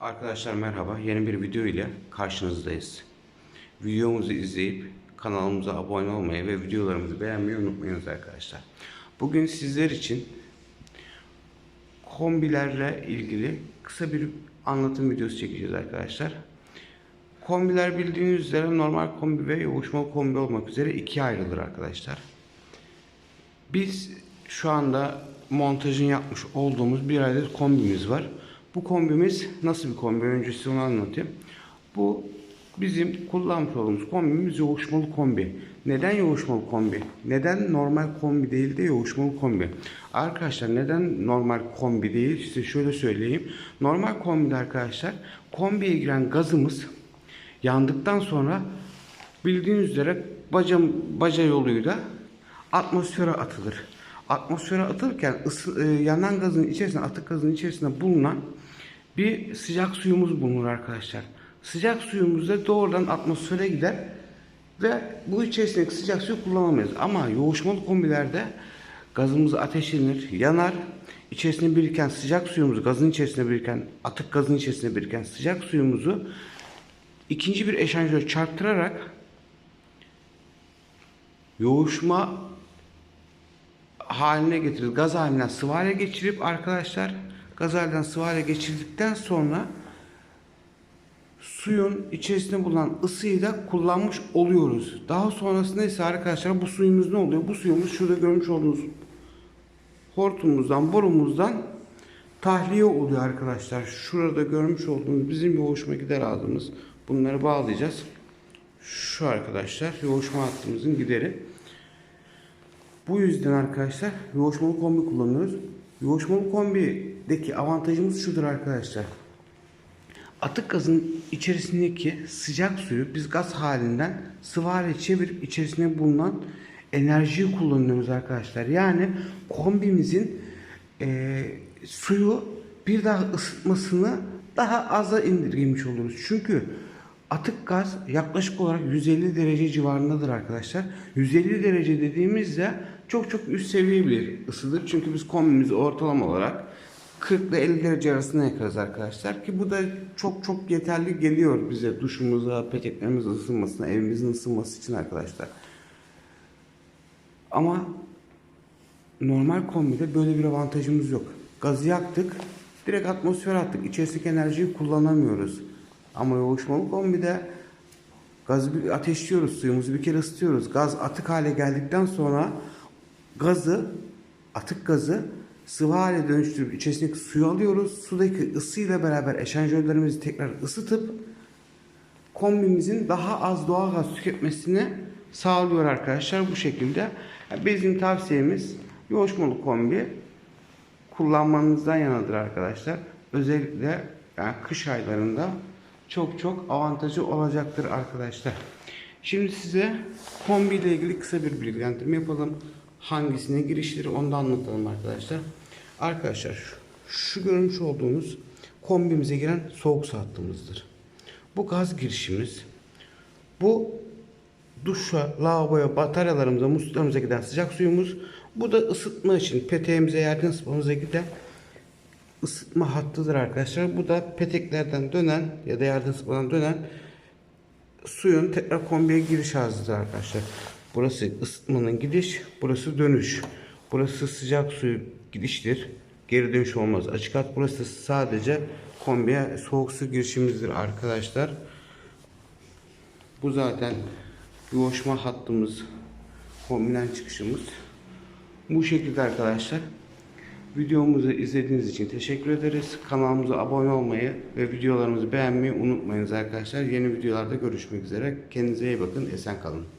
Arkadaşlar merhaba. Yeni bir video ile karşınızdayız. Videomuzu izleyip kanalımıza abone olmayı ve videolarımızı beğenmeyi unutmayınız arkadaşlar. Bugün sizler için kombilerle ilgili kısa bir anlatım videosu çekeceğiz arkadaşlar. Kombiler bildiğiniz üzere normal kombi ve yoğuşmalı kombi olmak üzere ikiye ayrılır arkadaşlar. Biz şu anda montajını yapmış olduğumuz bir adet kombimiz var. Bu kombimiz nasıl bir kombi? Önce size onu anlatayım. Bu bizim kullanmış olduğumuz kombimiz yoğuşmalı kombi. Neden yoğuşmalı kombi? Neden normal kombi değil de yoğuşmalı kombi? Arkadaşlar neden normal kombi değil? Size şöyle söyleyeyim. Normal kombide arkadaşlar kombiye giren gazımız yandıktan sonra bildiğiniz üzere baca, baca yoluyla atmosfere atılır. Atmosfere atılırken ısı, e, yanan gazın içerisinde, atık gazın içerisinde bulunan bir sıcak suyumuz bulunur arkadaşlar. Sıcak suyumuz da doğrudan atmosfere gider ve bu içerisindeki sıcak suyu kullanamayız. Ama yoğuşmalı kombilerde gazımız ateşlenir, yanar. İçerisinde biriken sıcak suyumuzu, gazın içerisinde biriken, atık gazın içerisinde biriken sıcak suyumuzu ikinci bir eşanjör çarptırarak yoğuşma haline getiririz. Gaz halinden sıvı hale geçirip arkadaşlar gaz halinden sıvı geçirdikten sonra suyun içerisinde bulunan ısıyı da kullanmış oluyoruz. Daha sonrasında ise arkadaşlar bu suyumuz ne oluyor? Bu suyumuz şurada görmüş olduğunuz hortumumuzdan, borumuzdan tahliye oluyor arkadaşlar. Şurada görmüş olduğunuz bizim yoğuşma gider ağzımız. Bunları bağlayacağız. Şu arkadaşlar yoğuşma hattımızın gideri. Bu yüzden arkadaşlar yoğuşmalı kombi kullanıyoruz. Yoğuşmalı kombideki avantajımız şudur arkadaşlar. Atık gazın içerisindeki sıcak suyu biz gaz halinden sıvı hale çevirip içerisinde bulunan enerjiyi kullanıyoruz arkadaşlar. Yani kombimizin eee, suyu bir daha ısıtmasını daha aza indirgemiş oluruz. Çünkü atık gaz yaklaşık olarak 150 derece civarındadır arkadaşlar. 150 derece dediğimizde çok çok üst seviye bir ısıdır. Çünkü biz kombimizi ortalama olarak 40 ile 50 derece arasında yakarız arkadaşlar. Ki bu da çok çok yeterli geliyor bize duşumuza, peteklerimiz ısınmasına, evimizin ısınması için arkadaşlar. Ama normal kombide böyle bir avantajımız yok. Gazı yaktık, direkt atmosfere attık. İçerisindeki enerjiyi kullanamıyoruz. Ama yoğuşmalı kombide gazı bir ateşliyoruz, suyumuzu bir kere ısıtıyoruz. Gaz atık hale geldikten sonra gazı, atık gazı sıvı hale dönüştürüp içerisindeki suyu alıyoruz. Sudaki ısıyla beraber eşanjörlerimizi tekrar ısıtıp kombimizin daha az doğal gaz tüketmesini sağlıyor arkadaşlar bu şekilde. Bizim tavsiyemiz yoğuşmalı kombi kullanmanızdan yanadır arkadaşlar. Özellikle yani kış aylarında çok çok avantajı olacaktır arkadaşlar. Şimdi size kombi ile ilgili kısa bir bilgilendirme yapalım. Hangisine girişleri onu da anlatalım arkadaşlar. Arkadaşlar şu, şu görmüş olduğunuz kombimize giren soğuk su hattımızdır. Bu gaz girişimiz. Bu duşa, lavaboya, bataryalarımıza, musluklarımıza giden sıcak suyumuz. Bu da ısıtma için peteğimize, yerden ısıtmamıza giden ısıtma hattıdır arkadaşlar. Bu da peteklerden dönen ya da yerden ısıtmadan dönen suyun tekrar kombiye giriş ağzıdır arkadaşlar. Burası ısıtmanın gidiş, burası dönüş. Burası sıcak suyu gidiştir. Geri dönüş olmaz. Açık hat burası sadece kombiye soğuk su girişimizdir arkadaşlar. Bu zaten yoğuşma hattımız, kombinen çıkışımız. Bu şekilde arkadaşlar. Videomuzu izlediğiniz için teşekkür ederiz. Kanalımıza abone olmayı ve videolarımızı beğenmeyi unutmayınız arkadaşlar. Yeni videolarda görüşmek üzere. Kendinize iyi bakın. Esen kalın.